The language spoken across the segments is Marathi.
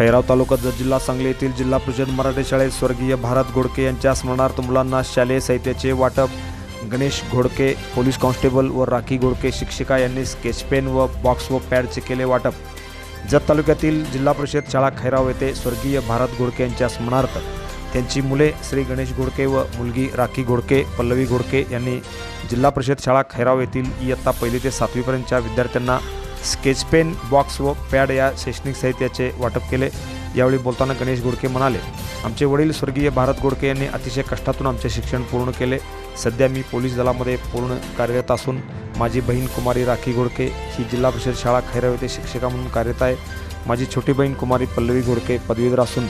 खैराव तालुका जत जिल्हा सांगली येथील जिल्हा परिषद मराठी शाळेत स्वर्गीय भारत घोडके यांच्या स्मरणार्थ मुलांना शालेय साहित्याचे वाटप गणेश घोडके पोलीस कॉन्स्टेबल व राखी घोडके शिक्षिका यांनी स्केच पेन व बॉक्स व पॅडचे केले वाटप. जत तालुक्यातील जिल्हा परिषद शाळा खैराव येथे स्वर्गीय भारत घोडके यांच्या स्मरणार्थ त्यांची मुले श्री गणेश घोडके व मुलगी राखी घोडके पल्लवी घोडके यांनी जिल्हा परिषद शाळा खैराव येथील इयत्ता पहिली ते सातवीपर्यंतच्या विद्यार्थ्यांना स्केच पेन बॉक्स व पॅड या शैक्षणिक साहित्याचे वाटप केले. यावेळी बोलताना गणेश घोडके म्हणाले आमचे वडील स्वर्गीय भारत घोडके यांनी अतिशय कष्टातून आमचे शिक्षण पूर्ण केले. सध्या मी पोलीस दलामध्ये पूर्ण कार्यरत असून माझी बहीण कुमारी राखी घोडके ही जिल्हा परिषद शाळा खैराव येथे शिक्षिका म्हणून कार्यरत आहे. माझी छोटी बहीण कुमारी पल्लवी घोडके पदवीधर असून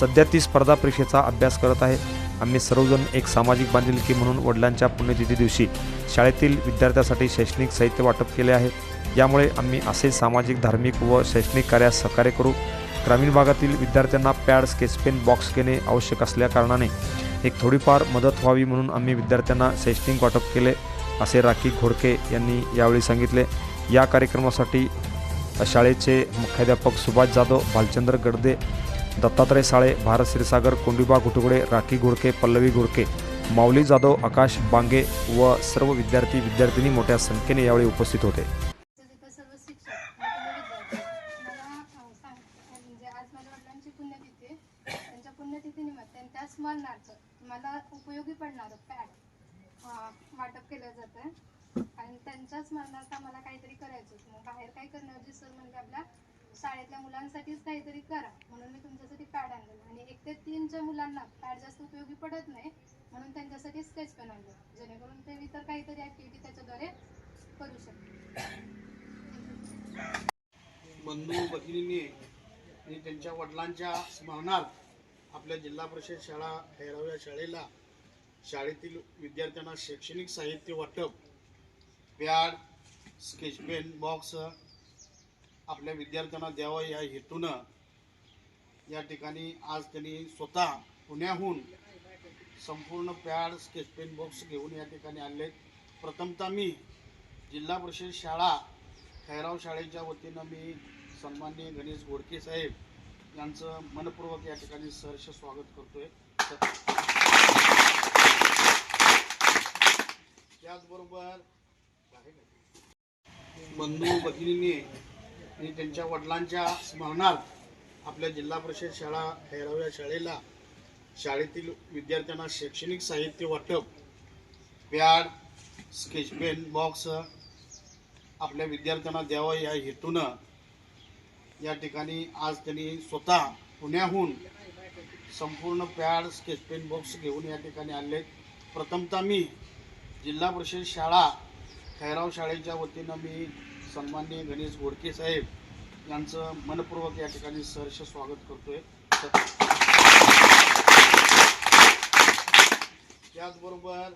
सध्या ती स्पर्धा परीक्षेचा अभ्यास करत आहे. आम्ही सर्वजण एक सामाजिक बांधिलकी म्हणून वडिलांच्या पुण्यतिथी दिवशी शाळेतील विद्यार्थ्यांसाठी शैक्षणिक साहित्य वाटप केले आहे. यामुळे आम्ही असे सामाजिक धार्मिक व शैक्षणिक कार्यास सहकार्य करू. ग्रामीण भागातील विद्यार्थ्यांना पॅड स्केचपेन बॉक्स घेणे आवश्यक असल्याकारणाने एक थोडीफार मदत व्हावी म्हणून आम्ही विद्यार्थ्यांना शैक्षणिक वाटप केले असे राखी घोडके यांनी यावेळी सांगितले. या कार्यक्रमासाठी शाळेचे मुख्याध्यापक सुभाष जाधव भालचंद्र गडदे दत्तात्रय साळे भारत क्षीरसागर कोंडिबा घुटुगडे राखी घोडके पल्लवी घोडके माऊली जाधव आकाश बांगे व सर्व विद्यार्थी विद्यार्थिनी मोठ्या संख्येने यावेळी उपस्थित होते तिथं सर्व शिक्षक आणि तुम्ही विद्यार्थी मला अं, सांग म्हणजे आज माझ्या वडिलांची पुण्यतिथी आहे. परिस्थितीने पुण्यतिथीनिमित्त आणि त्या स्मरणार्थ मला उपयोगी पडणारं पॅड वाटप केलं जातं. आणि त्यांच्या स्मरणार्थ आम्हाला काहीतरी करायचं होतं. मग बाहेर काय करण्याची सर म्हणजे आपल्या शाळेतल्या मुलांसाठीच काहीतरी करा. म्हणून मी तुमच्यासाठी पॅड आणलेलं. आणि एक ते तीनच्या मुलांना पॅड जास्त उपयोगी पडत नाही म्हणून त्यांच्यासाठी स्केच पेन आणलं. जेणेकरून ते इतर काहीतरी ॲक्टिव्हिटी त्याच्याद्वारे करू शकते बंधू भगिनींनी आणि त्यांच्या वडिलांच्या स्मरणार्थ आपल्या जिल्हा परिषद शाळा हैराव या शाळेला शाळेतील विद्यार्थ्यांना शैक्षणिक साहित्य वाटप पॅड स्केच पेन बॉक्स आपल्या विद्यार्थ्यांना द्यावं या हेतूनं या ठिकाणी आज त्यांनी स्वतः पुण्याहून संपूर्ण पॅड स्केच पेन बॉक्स घेऊन या ठिकाणी आणले प्रथमतः मी जिल्हा परिषद शाळा खैराव शाळेच्या वतीनं मी सन्माननीय गणेश गोडके साहेब यांचं मनपूर्वक या ठिकाणी सहर्ष स्वागत करतोय. त्याचबरोबर बंधू भगिनींनी आणि त्यांच्या वडिलांच्या स्मरणार्थ आपल्या जिल्हा परिषद शाळा खैराव या शाळेला शाळेतील विद्यार्थ्यांना शैक्षणिक साहित्य वाटप पॅड स्केच पेन बॉक्स आपल्या विद्यार्थ्यांना द्यावं या हेतूनं या ठिकाणी आज त्यांनी स्वतः पुण्याहून संपूर्ण पॅड स्केच पेन बॉक्स घेऊन या ठिकाणी आणले प्रथमतः मी जिल्हा परिषद शाळा खैराव शाळेच्या वतीनं मी सन्माननीय गणेश गोडके साहेब यांचं मनपूर्वक या ठिकाणी सहर्ष स्वागत करतोय त्याचबरोबर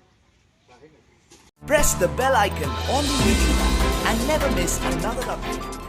Press the bell icon on the YouTube app and never miss another update.